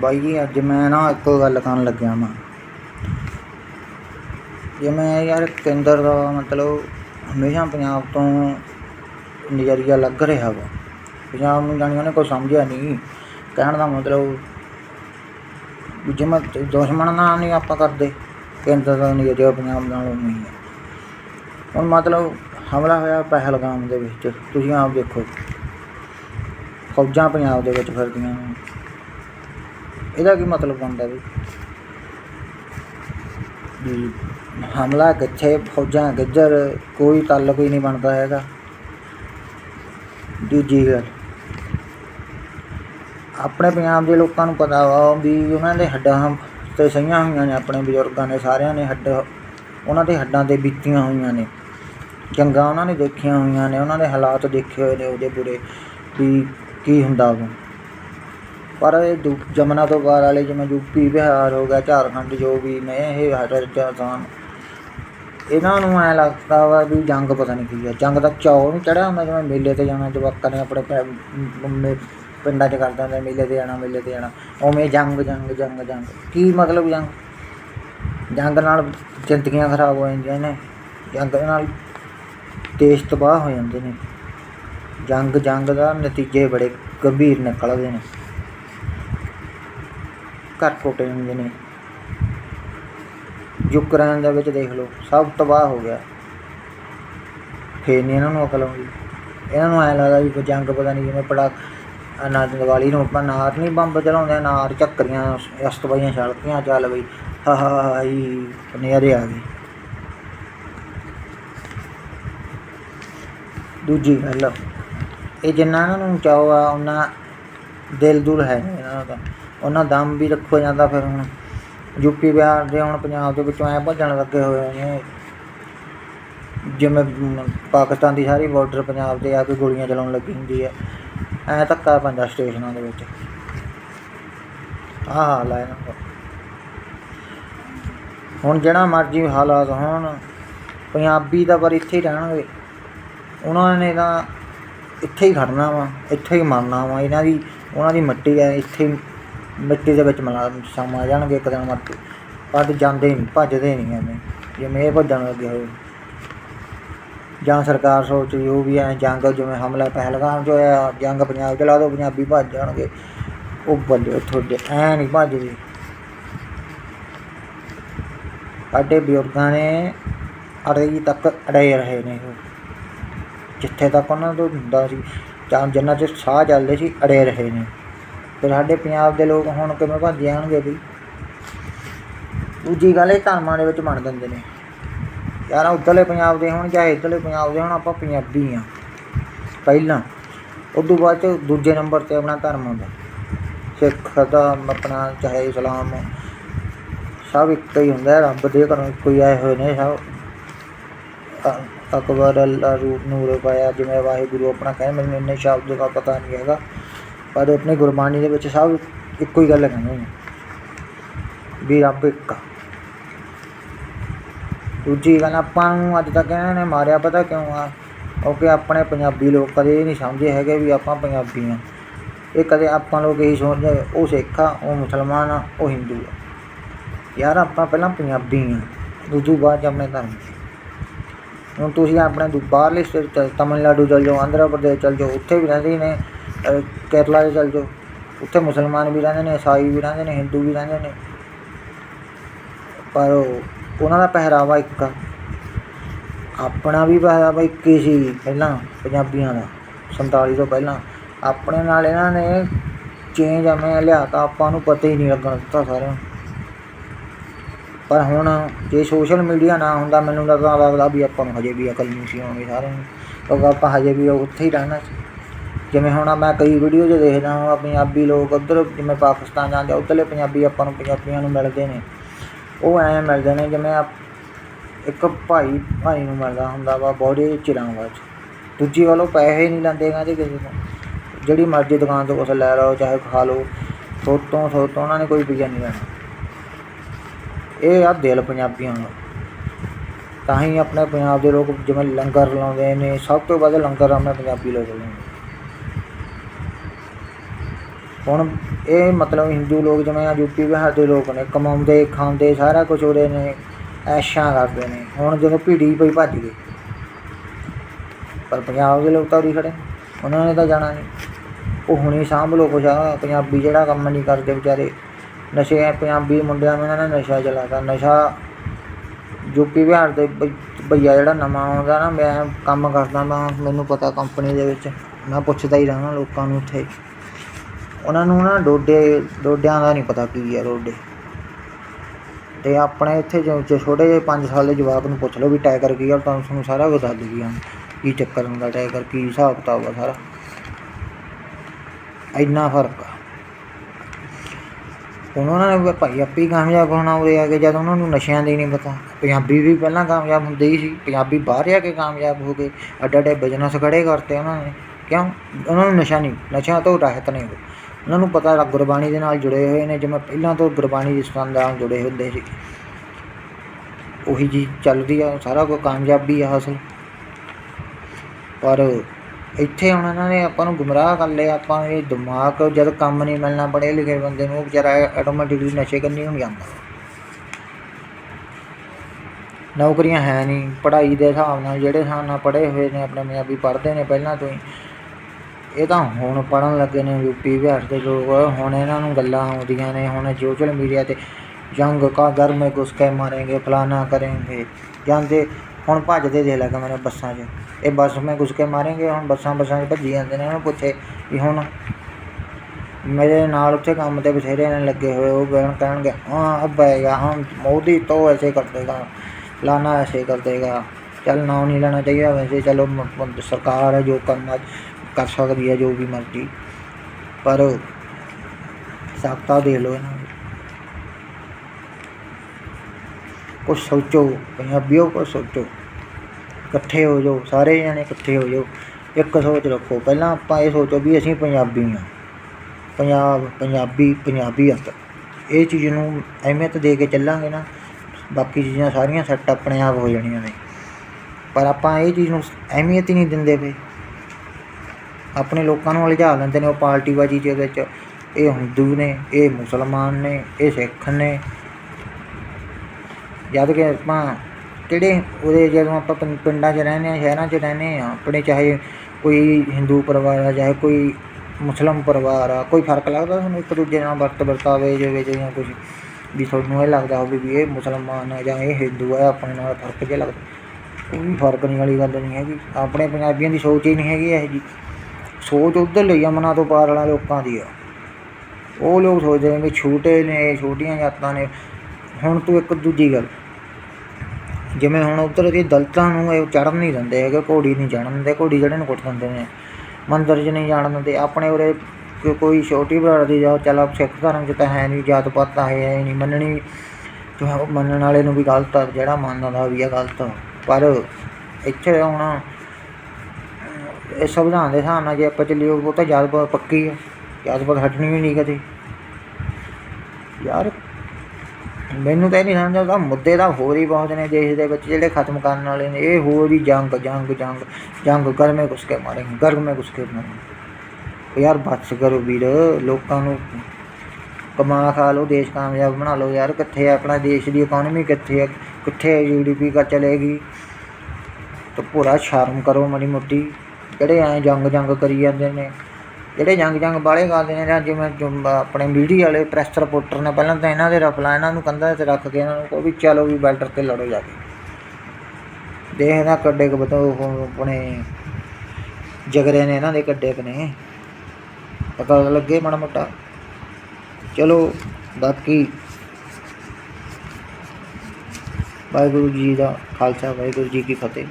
ਬਾਈ ਜੀ, ਅੱਜ ਮੈਂ ਨਾ ਇੱਕ ਗੱਲ ਕਰਨ ਲੱਗਿਆ ਮੈਂ ਜਿਵੇਂ ਯਾਰ ਕੇਂਦਰ ਦਾ ਮਤਲਬ ਹਮੇਸ਼ਾ ਪੰਜਾਬ ਤੋਂ ਨਜ਼ਰੀਆ ਲੱਗ ਰਿਹਾ ਵਾ। ਪੰਜਾਬ ਨੂੰ ਜਾਣੀ ਉਹਨੇ ਕੋਈ ਸਮਝਿਆ ਨਹੀਂ ਕਹਿਣ ਦਾ ਮਤਲਬ ਵੀ ਜਿਵੇਂ ਦੁਸ਼ਮਣ ਨਾਲ ਨਹੀਂ ਆਪਾਂ ਕਰਦੇ, ਕੇਂਦਰ ਦਾ ਨਜ਼ਰੀਆ ਪੰਜਾਬ ਨਾਲ ਨਹੀਂ ਹੈ ਹੁਣ ਮਤਲਬ ਹਮਲਾ ਹੋਇਆ ਪਹਿਲਗਾਮ ਦੇ ਵਿੱਚ, ਤੁਸੀਂ ਆਪ ਦੇਖੋ। ਫੌਜਾਂ ਪੰਜਾਬ ਦੇ ਵਿੱਚ ਫਿਰਦੀਆਂ ਨੇ। ਇਹਦਾ ਕੀ ਮਤਲਬ ਬਣਦਾ ਵੀ? ਵੀ ਹਮਲਾ, ਗੱਛੇ, ਫੌਜਾਂ ਕਿੱਧਰ ਕੋਈ ਤਾਲੁਕ ਹੀ ਨਹੀਂ ਬਣਦਾ ਹੈਗਾ। ਦੂਜੀ ਗੱਲ, ਆਪਣੇ ਪੰਜਾਬ ਦੇ ਲੋਕਾਂ ਨੂੰ ਪਤਾ ਵਾ ਵੀ ਉਹਨਾਂ ਦੇ ਹੱਡਾਂ ਤੇ ਸਹੀਆਂ ਹੋਈਆਂ ਨੇ, ਆਪਣੇ ਬਜ਼ੁਰਗਾਂ ਨੇ, ਸਾਰਿਆਂ ਨੇ ਹੱਡ, ਉਹਨਾਂ ਦੇ ਹੱਡਾਂ ਤੇ ਬੀਤੀਆਂ ਹੋਈਆਂ ਨੇ। ਚੰਗਾ ਉਹਨਾਂ ਨੇ ਦੇਖੀਆਂ ਹੋਈਆਂ ਨੇ, ਉਹਨਾਂ ਦੇ ਹਾਲਾਤ ਦੇਖੇ ਹੋਏ ਨੇ ਉਹਦੇ ਬੁਰੇ, ਵੀ ਕੀ ਹੁੰਦਾ ਵਾ। ਪਰ ਇਹ ਦੂ, ਜਮਨਾ ਤੋਂ ਬਾਹਰ ਵਾਲੇ ਜਿਵੇਂ ਯੂਪੀ ਬਿਹਾਰ ਹੋ ਗਿਆ, ਝਾਰਖੰਡ ਜੋ ਵੀ ਨੇ, ਇਹ ਰਾਜਸਥਾਨ ਇਹਨਾਂ ਨੂੰ ਐ ਲੱਗਦਾ ਵਾ ਵੀ ਜੰਗ ਪਤਾ ਨਹੀਂ ਕੀ ਆ। ਜੰਗ ਦਾ ਚਾਅ ਨਹੀਂ ਚੜਿਆ ਹੁੰਦਾ, ਜਿਵੇਂ ਮੇਲੇ ਤੇ ਜਾਣਾ, ਜਵਾਕਾਂ ਨੇ ਆਪਣੇ ਪੈ- ਪਿੰਡਾਂ 'ਚ ਕਰਦਾ ਹੁੰਦਾ ਮੇਲੇ ਤੇ ਜਾਣਾ, ਮੇਲੇ ਤੇ ਜਾਣਾ। ਉਵੇਂ ਜੰਗ ਜੰਗ ਜੰਗ ਜੰਗ। ਕੀ ਮਤਲਬ ਜੰਗ? ਜੰਗ ਨਾਲ ਜ਼ਿੰਦਗੀਆਂ ਖਰਾਬ ਹੋ ਜਾਂਦੀਆਂ ਨੇ। ਜੰਗ ਨਾਲ ਦੇਸ਼ ਤਬਾਹ ਹੋ ਜਾਂਦੇ ਨੇ। ਜੰਗ ਜੰਗ ਦਾ ਨਤੀਜੇ ਬੜੇ ਗੰਭੀਰ ਨਿਕਲਦੇ ਨੇ। ਘਰ ਟੁੱਟ ਜਾਂਦੇ ਨੇ। ਯੂਕਰੇਨ ਦੇ ਵਿੱਚ ਦੇਖ ਲਓ, ਸਭ ਤਬਾਹ ਹੋ ਗਿਆ। ਫੇਰ ਨਹੀਂ ਇਹਨਾਂ ਨੂੰ ਅਕਲ ਆਉਂਦੀ। ਇਹਨਾਂ ਨੂੰ ਐਂ ਲੱਗਦਾ ਵੀ ਕੋਈ ਜੰਗ ਪਤਾ ਨਹੀਂ ਜਿਵੇਂ ਪੜਾ ਨਾ ਦੀਵਾਲੀ ਨੂੰ ਆਪਾਂ ਨਾਰ ਨਹੀਂ ਬੰਬ ਚਲਾਉਂਦੇ, ਨਾਰ ਝੱਕਰੀਆਂ ਅਸਤਬਾਈਆਂ ਛਲਕੀਆਂ, ਚੱਲ ਬਈ, ਹਾ ਹਾ, ਹੀ ਨਜ਼ਾਰੇ ਆ ਗਏ। ਦੂਜੀ ਗੱਲ, ਇਹ ਜਿੰਨਾ ਇਹਨਾਂ ਨੂੰ ਚਾਅ ਆ ਉਹਨਾਂ ਦਿਲ ਦੁਲ ਹੈ ਨੀ ਇਹਨਾਂ ਦਾ। ਉਹਨਾਂ ਦਮ ਵੀ ਰੱਖੋ ਜਾਂਦਾ ਫਿਰ ਹੁਣ। ਯੂਪੀ ਬਿਹਾਰ ਦੇ ਹੁਣ ਪੰਜਾਬ ਦੇ ਵਿੱਚੋਂ ਐ ਭੱਜਣ ਲੱਗੇ ਹੋਏ ਨੇ। ਜਿਵੇਂ ਪਾਕਿਸਤਾਨ ਦੀ ਸਾਰੀ ਬਾਰਡਰ ਪੰਜਾਬ ਦੇ ਆ ਕੇ ਗੋਲੀਆਂ ਚਲਾਉਣ ਲੱਗੀ ਹੁੰਦੀ ਹੈ ਐ ਧੱਕਾ ਪੈਂਦਾ ਸਟੇਸ਼ਨਾਂ ਦੇ ਵਿੱਚ। ਆਹ ਹਾਲ ਹੈ ਹੁਣ ਜਿਹੜਾ ਮਰਜ਼ੀ ਹਾਲਾਤ ਹੋਣ, ਪੰਜਾਬੀ ਤਾਂ ਪਰ ਇੱਥੇ ਹੀ ਰਹਿਣਗੇ। ਉਹਨਾਂ ਨੇ ਤਾਂ ਇੱਥੇ ਹੀ ਖੜਨਾ ਵਾ, ਇੱਥੇ ਹੀ ਮਰਨਾ ਵਾ। ਇਹਨਾਂ ਦੀ, ਉਹਨਾਂ ਦੀ ਮਿੱਟੀ ਹੈ, ਇੱਥੇ ਮਿੱਟੀ ਦੇ ਵਿੱਚ ਮਿਲਾ ਸਮਾ ਜਾਣਗੇ ਇੱਕ ਦਿਨ ਮਰ ਕੇ ਪਰ ਜਾਂਦੇ ਨਹੀਂ ਭੱਜਦੇ ਨਹੀਂ ਐਵੇਂ ਜਿਵੇਂ ਇਹ ਭੱਜਣ ਲੱਗੇ ਹੋਏ ਜਾਂ ਸਰਕਾਰ ਸੋਚ ਰਹੀ ਉਹ ਵੀ ਐ ਜੰਗ ਜਿਵੇਂ ਹਮਲਾ ਪਹਿਲਗਾਮ 'ਚ ਹੋਇਆ ਜੰਗ ਪੰਜਾਬ 'ਚ ਲਾ ਦਿਓ ਪੰਜਾਬੀ ਭੱਜ ਜਾਣਗੇ ਉਹ ਬੱਲੇ ਤੁਹਾਡੇ ਐ ਨਹੀਂ ਭੱਜਦੇ ਸਾਡੇ ਬਜ਼ੁਰਗਾਂ ਨੇ ਅੜਈ ਤੱਕ ਅੜੇ ਰਹੇ ਨੇ ਉਹ ਜਿੱਥੇ ਤੱਕ ਉਹਨਾਂ ਤੋਂ ਹੁੰਦਾ ਸੀ ਜਾਂ ਜਿੰਨਾ ਚ ਸਾਹ ਚੱਲਦੇ ਸੀ ਅੜੇ ਰਹੇ ਨੇ ਤੇ ਸਾਡੇ ਪੰਜਾਬ ਦੇ ਲੋਕ ਹੁਣ ਕਿਵੇਂ ਭੱਜ ਜਾਣਗੇ ਵੀ? ਦੂਜੀ ਗੱਲ ਇਹ ਧਰਮਾਂ ਦੇ ਵਿੱਚ ਮੰਨ ਦਿੰਦੇ ਨੇ। ਯਾਰ ਉੱਧਰਲੇ ਪੰਜਾਬ ਦੇ ਹੋਣ ਚਾਹੇ ਇੱਧਰਲੇ ਪੰਜਾਬ ਦੇ ਹੋਣ, ਆਪਾਂ ਪੰਜਾਬੀ ਆ। ਪਹਿਲਾਂ। ਉਦੋਂ ਬਾਅਦ ਚ ਦੂਜੇ ਨੰਬਰ ਤੇ ਆਪਣਾ ਧਰਮ ਆਉਂਦਾ। ਸਿੱਖ ਦਾ ਆਪਣਾ ਚਾਹੇ ਇਸਲਾਮ। ਸਭ ਇੱਕ ਹੀ ਹੁੰਦਾ, ਰੱਬ ਦੇ ਘਰੋਂ ਕੋਈ ਆਏ ਹੋਏ ਨੇ ਸਭ। ਅਕਬਰ, ਅੱਲਾ ਰੂਪ ਨੂਰ ਪਾਇਆ, ਜਿਵੇਂ ਵਾਹਿਗੁਰੂ ਆਪਣਾ ਕਹਿੰਦੇ ਮੈਨੂੰ ਇੰਨੇ ਸ਼ਬਦ ਦਾ ਪਤਾ ਨਹੀਂ ਹੈਗਾ। ਪਰ ਆਪਣੀ ਗੁਰਬਾਣੀ ਦੇ ਵਿੱਚ ਸਭ ਇੱਕੋ ਹੀ ਗੱਲ ਕਹਿੰਦੇ ਨੇ ਵੀ ਰੱਬ ਇੱਕ ਆ ਦੂਜੀ ਗੱਲ ਆਪਾਂ ਨੂੰ ਅੱਜ ਤੱਕ ਇਹਨਾਂ ਨੇ ਮਾਰਿਆ ਪਤਾ ਕਿਉਂ ਆ ਕਿਉਂਕਿ ਆਪਣੇ ਪੰਜਾਬੀ ਲੋਕ ਕਦੇ ਇਹ ਨਹੀਂ ਸਮਝੇ ਹੈਗੇ ਵੀ ਆਪਾਂ ਪੰਜਾਬੀ ਆ ਇਹ ਕਦੇ ਆਪਾਂ ਲੋਕ ਇਹੀ ਸੋਚਦੇ ਉਹ ਸਿੱਖ ਆ ਉਹ ਮੁਸਲਮਾਨ ਆ ਉਹ ਹਿੰਦੂ ਆ ਯਾਰ ਆਪਾਂ ਪਹਿਲਾਂ ਪੰਜਾਬੀ ਆ ਦੂਜੂ ਬਾਅਦ 'ਚ ਆਪਣੇ ਧਰਮ ਹੁਣ ਤੁਸੀਂ ਆਪਣੇ ਦੂ- ਬਾਹਰਲੇ ਸਟੇਟ ਚ ਤਮਿਲਨਾਡੂ ਚਲ ਜਾਓ ਆਂਧਰਾ ਪ੍ਰਦੇਸ਼ ਚਲ ਜਾਓ ਉੱਥੇ ਵੀ ਰਹਿੰਦੇ ਨੇ ਅਹ ਕੇਰਲਾ 'ਚ ਚਲ ਜਾਓ। ਉੱਥੇ ਮੁਸਲਮਾਨ ਵੀ ਰਹਿੰਦੇ ਨੇ, ਈਸਾਈ ਵੀ ਰਹਿੰਦੇ ਨੇ, ਹਿੰਦੂ ਵੀ ਰਹਿੰਦੇ ਨੇ। ਪਰ ਉਹਨਾਂ ਦਾ ਪਹਿਰਾਵਾ ਇੱਕ ਆ। ਆਪਣਾ ਵੀ ਪਹਿਰਾਵਾ ਇੱਕ ਹੀ ਸੀ ਪਹਿਲਾਂ ਪੰਜਾਬੀਆਂ ਦਾ 47 ਤੋਂ ਪਹਿਲਾਂ। ਆਪਣੇ ਨਾਲ ਇਹਨਾਂ ਨੇ ਚੇਂਜ ਐਵੇਂ ਲਿਆਤਾ ਆਪਾਂ ਨੂੰ ਪਤਾ ਹੀ ਨਹੀਂ ਲੱਗਣ ਦਿੱਤਾ ਸਾਰਿਆਂ ਨੂੰ। ਪਰ ਹੁਣ ਜੇ ਸੋਸ਼ਲ ਮੀਡੀਆ ਨਾ ਹੁੰਦਾ, ਮੈਨੂੰ ਲੱਗਦਾ ਲੱਗਦਾ ਵੀ ਆਪਾਂ ਨੂੰ ਹਜੇ ਵੀ ਅਕਲ ਨਹੀਂ ਸੀ ਆਉਣੀ ਸਾਰਿਆਂ ਨੂੰ। ਕਿਉਂਕਿ ਆਪਾਂ ਹਜੇ ਵੀ ਉੱਥੇ ਹੀ ਰਹਿਣਾ ਸੀ। ਜਿਵੇਂ ਹੁਣ ਮੈਂ ਕਈ ਵੀਡੀਓ 'ਚ ਦੇਖਦਾ ਹਾਂ, ਪੰਜਾਬੀ ਲੋਕ ਉੱਧਰ ਜਿਵੇਂ ਪਾਕਿਸਤਾਨ ਜਾਂਦੇ ਉੱਧਰਲੇ ਪੰਜਾਬੀ ਆਪਾਂ ਨੂੰ ਪੰਜਾਬੀਆਂ ਨੂੰ ਮਿਲਦੇ ਨੇ। ਉਹ ਐਂ ਮਿਲਦੇ ਨੇ ਜਿਵੇਂ ਆਪ- ਇੱਕ ਭਾਈ ਭਾਈ ਨੂੰ ਮਿਲਦਾ ਹੁੰਦਾ ਵਾ ਬੜੇ ਚਿਰਾਂ ਬਾਅਦ। ਦੂਜੀ ਵੱਲੋਂ ਪੈਸੇ ਨਹੀਂ ਲੈਂਦੇ ਕਹਿੰਦੇ ਕਿਸੇ ਤੋਂ ਜਿਹੜੀ ਮਰਜ਼ੀ ਦੁਕਾਨ ਤੋਂ ਕੁਛ ਲੈ ਲਓ, ਚਾਹੇ ਖਾ ਲਓ ਥੋਤੋਂ ਥੋਤੋਂ ਉਹਨਾਂ ਨੇ ਕੋਈ ਰੁਪਈਆ ਨਹੀਂ ਲੈਣਾ। ਇਹ ਆ ਦਿਲ ਪੰਜਾਬੀਆਂ ਦਾ। ਤਾਂ ਹੀ ਆਪਣੇ ਪੰਜਾਬ ਦੇ ਲੋਕ ਜਿਵੇਂ ਲੰਗਰ ਲਾਉਂਦੇ ਨੇ, ਸਭ ਤੋਂ ਵੱਧ ਲੰਗਰ ਆਪਣੇ ਪੰਜਾਬੀ ਲੋਕ ਲਾਉਂਦੇ ਹੁਣ ਇਹ ਮਤਲਬ ਹਿੰਦੂ ਲੋਕ ਜਿਵੇਂ ਆ ਯੂਪੀ ਬਿਹਾਰ ਦੇ ਲੋਕ ਨੇ, ਕਮਾਉਂਦੇ, ਖਾਂਦੇ, ਸਾਰਾ ਕੁਝ ਉਰੇ ਨੇ ਐਸ਼ਾਂ ਕਰਦੇ ਨੇ। ਹੁਣ ਜਦੋਂ ਭੀੜੀ ਪਈ ਭੱਜ ਗਏ ਪਰ ਪੰਜਾਬ ਦੇ ਲੋਕ ਤਾਂ ਉਰੀ ਖੜੇ ਉਹਨਾਂ ਨੇ ਤਾਂ ਜਾਣਾ ਨਹੀਂ ਉਹ ਹੁਣੀ ਸਾਂਭ ਲੋ ਕੁਛ ਆ ਪੰਜਾਬੀ ਜਿਹੜਾ ਕੰਮ ਨਹੀਂ ਕਰਦੇ ਵਿਚਾਰੇ। ਨਸ਼ੇ ਆ ਪੰਜਾਬੀ ਮੁੰਡਿਆਂ ਨੂੰ ਉਹਨਾਂ ਨੇ ਨਸ਼ਾ ਚਲਾਤਾ। ਨਸ਼ਾ ਯੂਪੀ ਬਿਹਾਰ ਦੇ ਬਈ- ਭਈਆ ਜਿਹੜਾ ਨਵਾਂ ਆਉਂਦਾ ਨਾ, ਮੈਂ ਕੰਮ ਕਰਦਾ, ਮੈਂ, ਮੈਨੂੰ ਪਤਾ ਕੰਪਨੀ ਦੇ ਵਿੱਚ, ਮੈਂ ਪੁੱਛਦਾ ਹੀ ਰਹਿਣਾ ਲੋਕਾਂ ਨੂੰ ਉੱਥੇ। ਉਹਨਾਂ ਨੂੰ ਨਾ ਡੋਡੇ, ਡੋਡਿਆਂ ਦਾ ਨਹੀਂ ਪਤਾ ਕੀ ਹੈ ਡੋਡੇ। ਤੇ ਆਪਣੇ ਇੱਥੇ ਜੋ ਛੋਟੇ ਜਿਹੇ 5 ਸਾਲ ਦੇ ਜਵਾਕ ਨੂੰ ਪੁੱਛ ਲਓ ਵੀ ਟਾਈਗਰ ਕੀ ਆ, ਤਾਂ ਤੁਹਾਨੂੰ ਸਾਰਾ ਕੁਝ ਦੱਸ ਦੇਗੀ ਕੀ ਚੱਕਰ ਹੁੰਦਾ ਟਾਈਗਰ, ਕੀ ਹਿਸਾਬ ਕਿਤਾਬ ਆ ਸਾਰਾ। ਇੰਨਾ ਫ਼ਰਕ ਆ। ਹੁਣ ਉਹਨਾਂ ਨੇ ਭਾਈ ਆਪੇ ਕਾਮਯਾਬ ਹੋਣਾ ਉਰੇ ਆ ਕੇ, ਜਦ ਉਹਨਾਂ ਨੂੰ ਨਸ਼ਿਆਂ ਦਾ ਹੀ ਨਹੀਂ ਪਤਾ। ਪੰਜਾਬੀ ਵੀ ਪਹਿਲਾਂ ਕਾਮਯਾਬ ਹੁੰਦੇ ਹੀ ਸੀ, ਪੰਜਾਬੀ ਬਾਹਰ ਆ ਕੇ ਕਾਮਯਾਬ ਹੋ ਗਏ। ਅੱਡ ਅੱਡ ਬਿਜ਼ਨਸ ਖੜੇ ਕਰਤੇ ਉਹਨਾਂ ਨੇ। ਕਿਉਂ? ਉਹਨਾਂ ਨੂੰ ਨਸ਼ਾ ਨਹੀਂ, ਨਸ਼ਿਆਂ ਤੋਂ ਰਹਿਤ ਨਹੀਂ ਹੋਏ ਉਹਨਾਂ ਨੂੰ ਪਤਾ ਲੱਗ, ਗੁਰਬਾਣੀ ਦੇ ਨਾਲ ਜੁੜੇ ਹੋਏ ਨੇ, ਜਿਵੇਂ ਪਹਿਲਾਂ ਤੋਂ ਗੁਰਬਾਣੀ ਦੇ ਸੰਬੰਧ ਨਾਲ ਜੁੜੇ ਹੁੰਦੇ ਸੀ। ਉਹੀ ਜੀ ਚੱਲਦੀ ਆ, ਸਾਰਾ ਕੁਝ ਕਾਮਯਾਬੀ ਆ ਹਾਸਲ। ਪਰ ਇੱਥੇ ਹੁਣ ਇਹਨਾਂ ਨੇ ਆਪਾਂ ਨੂੰ ਗੁੰਮਰਾਹ ਕਰ ਲਿਆ, ਆਪਾਂ ਇਹ ਦਿਮਾਗ, ਜਦ ਕੰਮ ਨਹੀਂ ਮਿਲਣਾ ਪੜ੍ਹੇ ਲਿਖੇ ਬੰਦੇ ਨੂੰ, ਉਹ ਵਿਚਾਰਾ ਆਟੋਮੈਟਿਕਲੀ ਨਸ਼ੇ ਕਰਨੀ ਹੋ ਜਾਂਦਾ। ਨੌਕਰੀਆਂ ਹੈ ਨਹੀਂ, ਪੜ੍ਹਾਈ ਦੇ ਹਿਸਾਬ ਨਾਲ ਜਿਹੜੇ ਹਿਸਾਬ ਨਾਲ ਪੜ੍ਹੇ ਹੋਏ ਨੇ, ਆਪਣੇ ਪੰਜਾਬੀ ਪੜ੍ਹਦੇ ਨੇ ਪਹਿਲਾਂ ਤੋਂ ਹੀ। ਇਹ ਤਾਂ ਹੁਣ ਪੜਨ ਲੱਗੇ ਨੇ ਯੂਪੀ ਬਿਹਾਰ ਦੇ ਲੋਕ, ਹੁਣ ਇਹਨਾਂ ਨੂੰ ਗੱਲਾਂ ਆਉਂਦੀਆਂ ਨੇ, ਹੁਣ ਸੋਸ਼ਲ ਮੀਡੀਆ 'ਤੇ ਜੰਗ ਕਾ ਘਰ ਮੇ ਘੁਸ ਕੇ ਮਾਰेंगे ਫਲਾਣਾ ਕਰਾਂਗੇ। ਜਾਂਦੇ, ਹੁਣ ਭੱਜਦੇ ਦੇ ਲੱਗਾ ਮੇਰੇ ਬੱਸਾਂ 'ਚ। ਇਹ ਬੱਸ ਮੈਂ ਘੁਸ ਕੇ ਮਾਰਾਂਗੇ, ਹੁਣ ਬੱਸਾਂ ਬੱਸਾਂ 'ਚ ਭੱਜੀ ਜਾਂਦੇ ਨੇ, ਉਹਨਾਂ ਪੁੱਛੇ ਵੀ ਹੁਣ ਮੇਰੇ ਨਾਲ ਉੱਥੇ ਕੰਮ ਤੇ ਬਥੇਰੇ ਨੇ ਲੱਗੇ ਹੋਏ, ਉਹ ਕਹਿਣ ਕਹਿਣਗੇ, ਹਾਂ ਅੱਬੇਗਾ ਹਮ ਮੋਦੀ ਤੋਂ ਐਸੇ ਕਰ ਦੇਗਾ ਲਾਣਾ ਐਸੇ ਕਰ ਦੇਗਾ। ਚੱਲ नाव ਨਹੀਂ ਲੈਣਾ ਚਾਹੀਦਾ, ਵੈਸੇ ਚਲੋ ਸਰਕਾਰ है जो करना ਕਰ ਸਕਦੀ ਹੈ ਜੋ ਵੀ ਮਰਜ਼ੀ, ਪਰ ਸਖਤਾ ਦੇ ਲੋ ਇਹਨਾਂ ਦੀ। ਕੁਛ ਸੋਚੋ, ਪੰਜਾਬੀਓ ਕੁਛ ਸੋਚੋ। ਇਕੱਠੇ ਹੋ ਜਾਓ, ਸਾਰੇ ਜਣੇ ਇਕੱਠੇ ਹੋ ਜਾਓ। ਇੱਕ ਸੋਚ ਰੱਖੋ, ਪਹਿਲਾਂ ਆਪਾਂ ਇਹ ਸੋਚੋ ਵੀ ਅਸੀਂ ਪੰਜਾਬੀ ਹਾਂ। ਪੰਜਾਬ, ਪੰਜਾਬੀ ਪੰਜਾਬੀਅਤ ਇਹ ਚੀਜ਼ ਨੂੰ ਅਹਿਮੀਅਤ ਦੇ ਕੇ ਚੱਲਾਂਗੇ ਨਾ, ਬਾਕੀ ਚੀਜ਼ਾਂ ਸਾਰੀਆਂ ਸੈੱਟ ਆਪਣੇ ਆਪ ਹੋ ਜਾਣੀਆਂ ਨੇ। ਪਰ ਆਪਾਂ ਇਹ ਚੀਜ਼ ਨੂੰ ਅਹਿਮੀਅਤ ਹੀ ਨਹੀਂ ਦਿੰਦੇ ਪਏ। ਆਪਣੇ ਲੋਕਾਂ ਨੂੰ ਉਲਝਾ ਲੈਂਦੇ ਨੇ, ਉਹ ਪਾਰਟੀਬਾਜ਼ੀ ਦੇ ਵਿੱਚ ਇਹ ਹਿੰਦੂ ਨੇ, ਇਹ ਮੁਸਲਮਾਨ ਨੇ, ਇਹ ਸਿੱਖ ਨੇ। ਜਦ ਕਿ ਆਪਾਂ ਕਿਹੜੇ ਉਹਦੇ ਜਦੋਂ ਆਪਾਂ ਪਿੰ- ਪਿੰਡਾਂ 'ਚ ਰਹਿੰਦੇ ਹਾਂ, ਸ਼ਹਿਰਾਂ 'ਚ ਰਹਿੰਦੇ ਹਾਂ, ਆਪਣੇ ਚਾਹੇ ਕੋਈ ਹਿੰਦੂ ਪਰਿਵਾਰ ਆ, ਚਾਹੇ ਕੋਈ ਮੁਸਲਮ ਪਰਿਵਾਰ ਆ, ਕੋਈ ਫ਼ਰਕ ਲੱਗਦਾ ਤੁਹਾਨੂੰ ਇੱਕ ਦੂਜੇ ਨਾਲ ਵਰਤ ਵਰਤਾਵੇ ਦੇ ਵਿੱਚ ਜਾਂ ਕੁਝ ਵੀ ਤੁਹਾਨੂੰ ਇਹ ਲੱਗਦਾ ਹੋਵੇ ਵੀ ਇਹ ਮੁਸਲਮਾਨ ਆ ਜਾਂ ਇਹ ਹਿੰਦੂ ਆ, ਆਪਣੇ ਨਾਲ ਫ਼ਰਕ ਜਿਹਾ ਲੱਗਦਾ। ਕੋਈ ਫ਼ਰਕ ਨਹੀਂ ਵਾਲੀ ਗੱਲ ਨਹੀਂ ਹੈਗੀ। ਆਪਣੇ ਪੰਜਾਬੀਆਂ ਦੀ ਸੋਚ ਹੀ ਨਹੀਂ ਹੈਗੀ ਇਹ ਜੀ ਸੋਚ ਉਧਰ ਲਈ ਅਮਨਾਂ ਤੋਂ ਪਾਰ ਵਾਲਾ ਲੋਕਾਂ ਦੀ ਆ। ਉਹ ਲੋਕ ਸੋਚਦੇ ਨੇ ਵੀ ਛੋਟੇ ਨੇ, ਛੋਟੀਆਂ ਜਾਤਾਂ ਨੇ। ਹੁਣ ਤੂੰ ਇੱਕ ਦੂਜੀ ਗੱਲ, ਜਿਵੇਂ ਹੁਣ ਉੱਧਰ ਦੀ ਦਲਤਾਂ ਨੂੰ ਇਹ ਚੜ੍ਹਨ ਨਹੀਂ ਦਿੰਦੇ ਹੈਗੇ, ਘੋੜੀ ਨਹੀਂ ਚੜ੍ਹਨ ਦਿੰਦੇ, ਘੋੜੀ ਜਿਹੜੇ ਨੂੰ ਕੁੱਟ ਦਿੰਦੇ ਨੇ। ਮੰਦਰ 'ਚ ਨਹੀਂ ਜਾਣ ਦਿੰਦੇ। ਆਪਣੇ ਉਰੇ ਕੋਈ ਛੋਟੀ ਬਰਾੜ ਦੀ ਜਾਓ ਚਲ ਸਿੱਖ ਧਰਮ 'ਚ ਤਾਂ ਹੈ ਨਹੀਂ, ਜਾਤ ਪਾਤ ਤਾਂ ਹੈ ਹੀ ਨਹੀਂ, ਮੰਨਣੀ ਤੇ ਮੰਨਣ ਵਾਲੇ ਨੂੰ ਵੀ ਗਲਤ ਆ, ਜਿਹੜਾ ਮੰਨਦਾ ਵੀ ਆ ਗਲਤ। ਪਰ ਇੱਥੇ ਹੁਣ ਇਸ ਸੰਵਿਧਾਨ ਦੇ ਹਿਸਾਬ ਨਾਲ ਜੇ ਆਪਾਂ ਚੱਲੀਏ, ਉਹ ਤਾਂ ਜਾਤ-ਪਾਤ ਪੱਕੀ ਆ। ਜਾਤ-ਪਾਤ ਹਟਣੀ ਵੀ ਨਹੀਂ ਕਦੇ। ਯਾਰ, ਮੈਨੂੰ ਤਾਂ ਇਹ ਨਹੀਂ ਸਮਝ ਆਉਂਦਾ, ਮੁੱਦੇ ਤਾਂ ਹੋਰ ਹੀ ਬਹੁਤ ਨੇ ਦੇਸ਼ ਦੇ ਵਿੱਚ ਜਿਹੜੇ ਖਤਮ ਕਰਨ ਵਾਲੇ ਨੇ। ਇਹ ਹੋਰ ਹੀ ਜੰਗ ਜੰਗ ਜੰਗ ਜੰਗ। ਕਰ ਮੈਂ ਕੁਸਕੇ ਮਾਰੇਂਗੇ ਗਰ ਮੈਂ ਕੁਸਕੇ ਮਾਰੇਂਗੇ ਯਾਰ ਬਚ ਕਰੋ ਵੀਰ, ਲੋਕਾਂ ਨੂੰ ਕਮਾ ਖਾ ਲਓ, ਦੇਸ਼ ਕਾਮਯਾਬ ਬਣਾ ਲਓ। ਯਾਰ ਕਿੱਥੇ ਹੈ ਆਪਣਾ ਦੇਸ਼ ਦੀ ਇਕਨੋਮੀ ਕਿੱਥੇ ਹੈ ਕਿੱਥੇ ਜੀਡੀਪੀ ਕਾ ਚਲੇਗੀ? ਤਾਂ ਪੂਰਾ ਸ਼ਰਮ ਕਰੋ मनी ਮੋਟੀ। ਜਿਹੜੇ ਐ ਜੰਗ ਜੰਗ ਕਰੀ ਜਾਂਦੇ ਨੇ। ਜਿਹੜੇ ਜੰਗ ਜੰਗ ਬਾਲੇ ਕਰਦੇ ਨੇ ਜਾਂ ਜਿਵੇਂ ਆਪਣੇ ਮੀਡੀਆ ਵਾਲੇ ਪ੍ਰੈਸ ਰਿਪੋਰਟਰ ਨੇ ਪਹਿਲਾਂ ਤਾਂ ਇਹਨਾਂ ਦੇ ਰਫਲਾ ਇਹਨਾਂ ਨੂੰ ਕੰਧਾਂ ਤੇ ਰੱਖ ਕੇ ਇਹਨਾਂ ਨੂੰ ਕਹੋ ਵੀ ਚਲੋ ਵੀ ਬੈਲਟਰ ਤੇ ਲੜੋ ਜਾ ਕੇ। ਦੇਖਦਾ ਕੱਡੇ ਕ ਬਤੋ ਆਪਣੇ ਜਗਰੇ ਨੇ ਇਹਨਾਂ ਦੇ ਕੱਡੇ ਕ ਨੇ। ਪਤਾ ਤਾਂ ਲੱਗੇ ਮਾੜਾ ਮੋਟਾ। ਚਲੋ, ਬਾਕੀ ਵਾਹਿਗੁਰੂ ਜੀ ਦਾ ਖਾਲਸਾ, ਵਾਹਿਗੁਰੂ ਜੀ ਕੀ ਫਤਿਹ।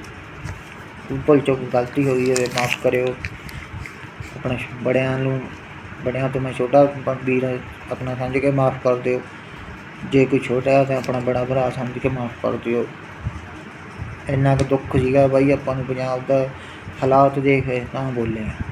ਭੁੱਲ ਚੁੱਕ ਗਲਤੀ ਹੋਈ ਹੋਵੇ ਮਾਫ ਕਰਿਓ। ਆਪਣੇ ਬੜਿਆਂ ਨੂੰ, ਬੜਿਆਂ ਤੋਂ ਮੈਂ ਛੋਟਾ ਵੀਰ ਆਪਣਾ ਸਮਝ ਕੇ ਮਾਫ ਕਰ ਦਿਓ। ਜੇ ਕੋਈ ਛੋਟਾ ਹੈ ਤਾਂ ਆਪਣਾ ਬੜਾ ਭਰਾ ਸਮਝ ਕੇ ਮਾਫ ਕਰ ਦਿਓ। ਇੰਨਾ ਕੁ ਦੁੱਖ ਸੀਗਾ ਬਾਈ, ਆਪਾਂ ਨੂੰ ਪੰਜਾਬ ਦਾ ਹਾਲਾਤ ਦੇਖ ਕੇ ਤਾਂ ਬੋਲੇ ਆ